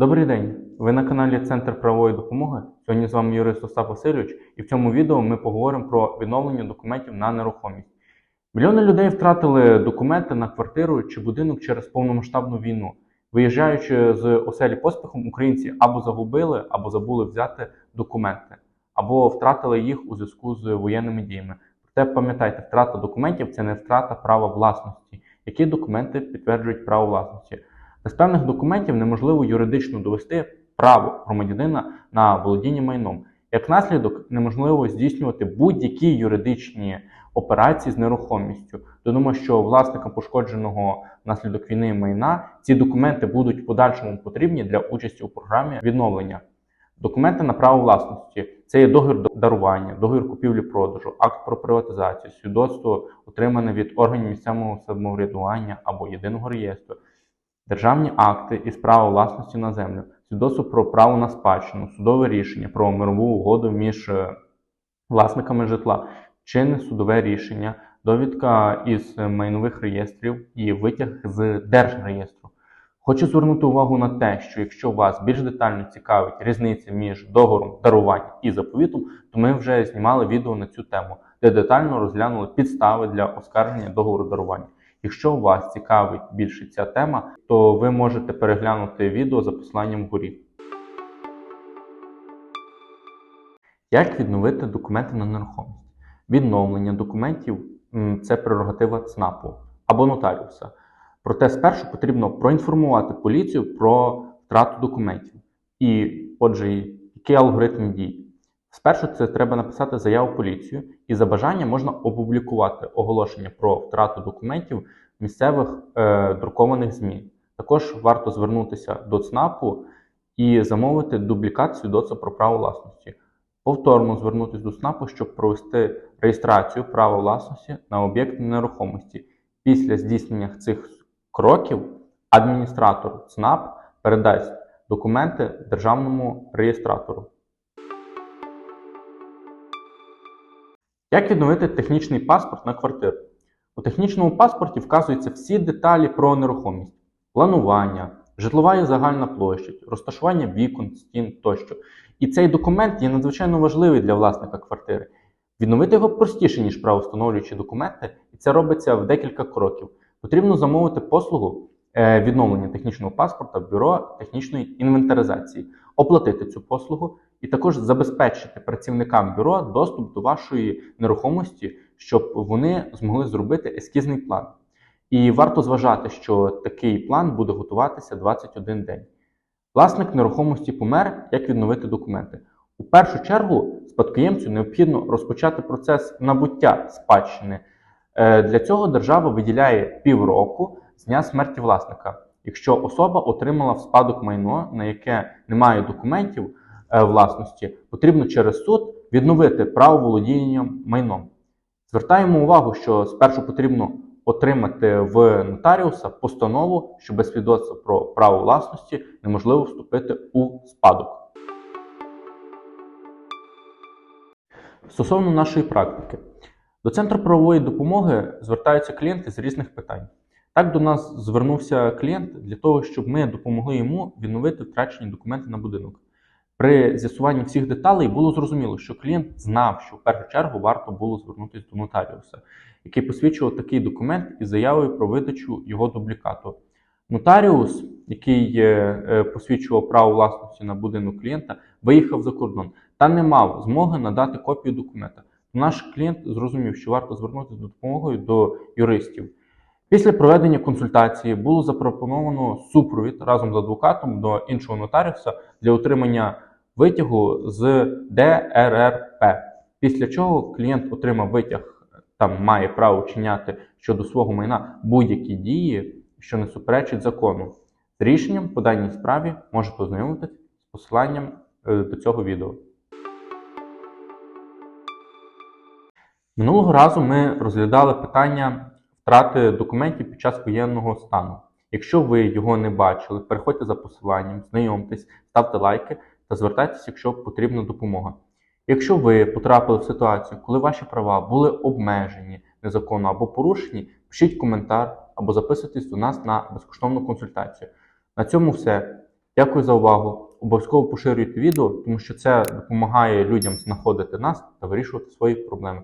Добрий день! Ви на каналі Центр правової допомоги. Сьогодні з вами юрист Остап Васильович, і в цьому відео ми поговоримо про відновлення документів на нерухомість. Мільйони людей втратили документи на квартиру чи будинок через повномасштабну війну. Виїжджаючи з оселі поспіхом, українці або загубили, або забули взяти документи, або втратили їх у зв'язку з воєнними діями. Проте пам'ятайте, втрата документів це не втрата права власності. Які документи підтверджують право власності? Без певних документів неможливо юридично довести право громадянина на володіння майном. Як наслідок, неможливо здійснювати будь-які юридичні операції з нерухомістю. Додамо, що власникам пошкодженого внаслідок війни майна ці документи будуть в подальшому потрібні для участі у програмі відновлення. Документи на право власності це є договір дарування, договір купівлі-продажу, акт про приватизацію, свідоцтво, отримане від органів місцевого самоврядування або єдиного реєстру, державні акти із права власності на землю, свідоцтво про право на спадщину, судове рішення про мирову угоду між е, власниками житла, чинне судове рішення, довідка із майнових реєстрів і витяг з держреєстру. Хочу звернути увагу на те, що якщо вас більш детально цікавить різниця між договором дарування і заповітом, то ми вже знімали відео на цю тему, де детально розглянули підстави для оскарження договору дарування. Якщо вас цікавить більше ця тема, то ви можете переглянути відео за посиланням вгорі. Як відновити документи на нерухомість? Відновлення документів це прерогатива ЦНАПу або нотаріуса. Проте спершу потрібно проінформувати поліцію про втрату документів. І, отже, який алгоритм дій? Спершу це треба написати заяву поліцію, і за бажання можна опублікувати оголошення про втрату документів місцевих е, друкованих ЗМІ. Також варто звернутися до ЦНАПу і замовити дублікат свідоцтва про право власності. Повторно звернутися до ЦНАПу, щоб провести реєстрацію права власності на об'єкт нерухомості. Після здійснення цих кроків адміністратор ЦНАП передасть документи державному реєстратору. Як відновити технічний паспорт на квартиру? У технічному паспорті вказуються всі деталі про нерухомість, планування, житлова і загальна площа, розташування вікон, стін тощо. І цей документ є надзвичайно важливий для власника квартири. Відновити його простіше, ніж правовстановлюючі документи, і це робиться в декілька кроків. Потрібно замовити послугу е, відновлення технічного паспорта в бюро технічної інвентаризації, оплатити цю послугу і також забезпечити працівникам бюро доступ до вашої нерухомості, щоб вони змогли зробити ескізний план. І варто зважати, що такий план буде готуватися 21 день. Власник нерухомості помер, як відновити документи. У першу чергу спадкоємцю необхідно розпочати процес набуття спадщини. Е, Для цього держава виділяє півроку з дня смерті власника. Якщо особа отримала в спадок майно, на яке немає документів власності, потрібно через суд відновити право володіння майном. Звертаємо увагу, що спершу потрібно отримати в нотаріуса постанову, що без свідоцтва про право власності неможливо вступити у спадок. Стосовно нашої практики, до Центру правової допомоги звертаються клієнти з різних питань. Так до нас звернувся клієнт для того, щоб ми допомогли йому відновити втрачені документи на будинок. При з'ясуванні всіх деталей було зрозуміло, що клієнт знав, що в першу чергу варто було звернутися до нотаріуса, який посвідчував такий документ із заявою про видачу його дублікату. Нотаріус, який е, посвідчував право власності на будинок клієнта, виїхав за кордон та не мав змоги надати копію документа. Наш клієнт зрозумів, що варто звернутися за допомогою до юристів. Після проведення консультації було запропоновано супровід разом з адвокатом до іншого нотаріуса для отримання витягу з ДРРП. Після чого клієнт отримав витяг, там має право вчиняти щодо свого майна будь-які дії, що не суперечить закону. З рішенням по даній справі можете ознайомитись з посиланням е, до цього відео. Минулого разу ми розглядали питання втрати документів під час воєнного стану. Якщо ви його не бачили, переходьте за посиланням, знайомтесь, ставте лайки та звертайтеся, якщо потрібна допомога. Якщо ви потрапили в ситуацію, коли ваші права були обмежені незаконно або порушені, пишіть коментар або записуйтесь до нас на безкоштовну консультацію. На цьому все. Дякую за увагу. Обов'язково поширюйте відео, тому що це допомагає людям знаходити нас та вирішувати свої проблеми.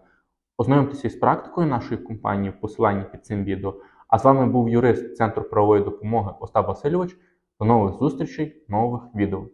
Ознайомтеся із практикою нашої компанії в посиланні під цим відео. А з вами був юрист Центру правової допомоги Остап Васильович. До нових зустрічей, нових відео.